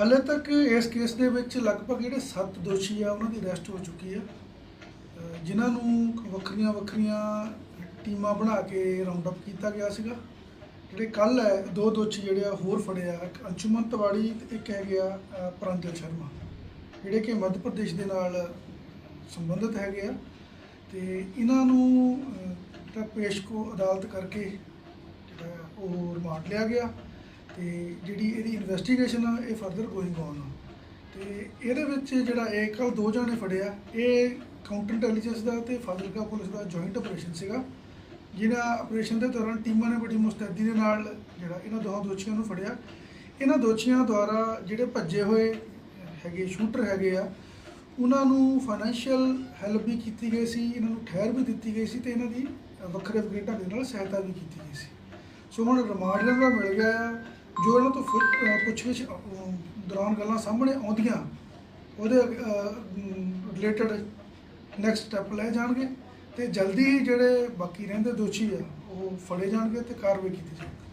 ਹਾਲੇ ਤੱਕ ਇਸ ਕੇਸ ਦੇ ਵਿੱਚ ਲਗਭਗ ਜਿਹੜੇ 7 ਦੋਸ਼ੀ ਆ ਉਹਨਾਂ ਦੀ ਅਰੈਸਟ ਹੋ ਚੁੱਕੀ ਆ। ਜਿਨ੍ਹਾਂ ਨੂੰ ਵੱਖਰੀਆਂ ਵੱਖਰੀਆਂ ਟੀਮਾਂ ਬਣਾ ਕੇ ਰਾਉਂਡ ਅਪ ਕੀਤਾ ਗਿਆ ਸੀਗਾ। ਜਿਹੜੇ ਕੱਲ ਹੈ ਦੋ ਦੋਸ਼ੀ ਜਿਹੜੇ ਆ ਹੋਰ ਫੜੇ ਆ। ਇੱਕ ਅੰਸ਼ੁਮਨ ਤਿਵਾੜੀ ਤੇ ਇੱਕ ਹੈਗੇ ਆ ਅਹ ਪ੍ਰਾਂਜਲ ਸ਼ਰਮਾ। ਜਿਹੜੇ ਕਿ ਮੱਧ ਪ੍ਰਦੇਸ਼ ਦੇ ਨਾਲ ਸੰਬੰਧਿਤ ਹੈਗੇ ਆ। ਤੇ ਇਹਨਾਂ ਨੂੰ ਅਹ, ਜਿਹੜਾ ਪੇਸ਼ ਕੋ ਅਦਾਲਤ ਕਰਕੇ ਉਹ ਰਿਮਾਂਡ ਲਿਆ ਗਿਆ। ਤੇ ਜਿਹੜੀ ਇਹਦੀ ਇਨਵੈਸਟੀਗੇਸ਼ਨ ਆ, ਇਹ ਫਰਦਰ ਗੋਇੰਗ ਔਨ ਆ ਤੇ ਇਹਦੇ ਵਿੱਚ ਜਿਹੜਾ ਇਹ ਕੱਲ ਦੋ ਜਣੇ ਫੜਿਆ ਇਹ ਕਾਊਂਟਰ ਇੰਟੈਲੀਜੈਂਸ ਦਾ ਤੇ ਫਾਜ਼ਿਲਕਾ ਪੁਲਿਸ ਦਾ ਜੁਆਇੰਟ ਆਪਰੇਸ਼ਨ ਸੀਗਾ ਜਿਹੜਾ ਆਪਰੇਸ਼ਨ ਦੇ ਦੌਰਾਨ ਟੀਮਾਂ ਨੇ ਬੜੀ ਮੁਸਤੈਦੀ ਦੇ ਨਾਲ ਜਿਹੜਾ ਇਹਨਾਂ ਦੋਹਾਂ ਦੋਸ਼ੀਆਂ ਨੂੰ ਫੜਿਆ ਇਹਨਾਂ ਦੋਸ਼ੀਆਂ ਦੁਆਰਾ ਜਿਹੜੇ ਭੱਜੇ ਹੋਏ ਹੈਗੇ ਸ਼ੂਟਰ ਹੈਗੇ ਆ, ਉਹਨਾਂ ਨੂੰ ਫਾਈਨੈਂਸ਼ੀਅਲ ਹੈਲਪ ਵੀ ਕੀਤੀ ਗਈ ਸੀ, ਇਹਨਾਂ ਨੂੰ ਠਹਿਰ ਵੀ ਦਿੱਤੀ ਗਈ ਸੀ ਤੇ ਇਹਨਾਂ ਦੀ ਵੱਖਰੇ ਵੱਖਰੇ ਢੰਗ ਦੇ ਨਾਲ ਸਹਾਇਤਾ ਵੀ ਕੀਤੀ ਗਈ ਸੀ ਸੋ ਹੁਣ ਰਿਮਾਂਡ ਇਹਨਾਂ ਦਾ ਮਿਲ ਗਿਆ ਆ। ਜੋ ਇਹਨਾਂ ਤੋਂ ਪੁੱਛਗਿੱਛ ਦੌਰਾਨ ਗੱਲਾਂ ਸਾਹਮਣੇ ਆਉਂਦੀਆਂ, ਉਹਦੇ ਰਿਲੇਟਡ ਨੈਕਸਟ ਸਟੈਪ ਲਏ ਜਾਣਗੇ ਤੇ ਜਲਦੀ ਹੀ ਜਿਹੜੇ ਬਾਕੀ ਰਹਿੰਦੇ ਦੋਸ਼ੀ ਆ, ਉਹ ਫੜੇ ਜਾਣਗੇ ਤੇ ਕਾਰਵਾਈ ਕੀਤੀ ਜਾਵੇਗੀ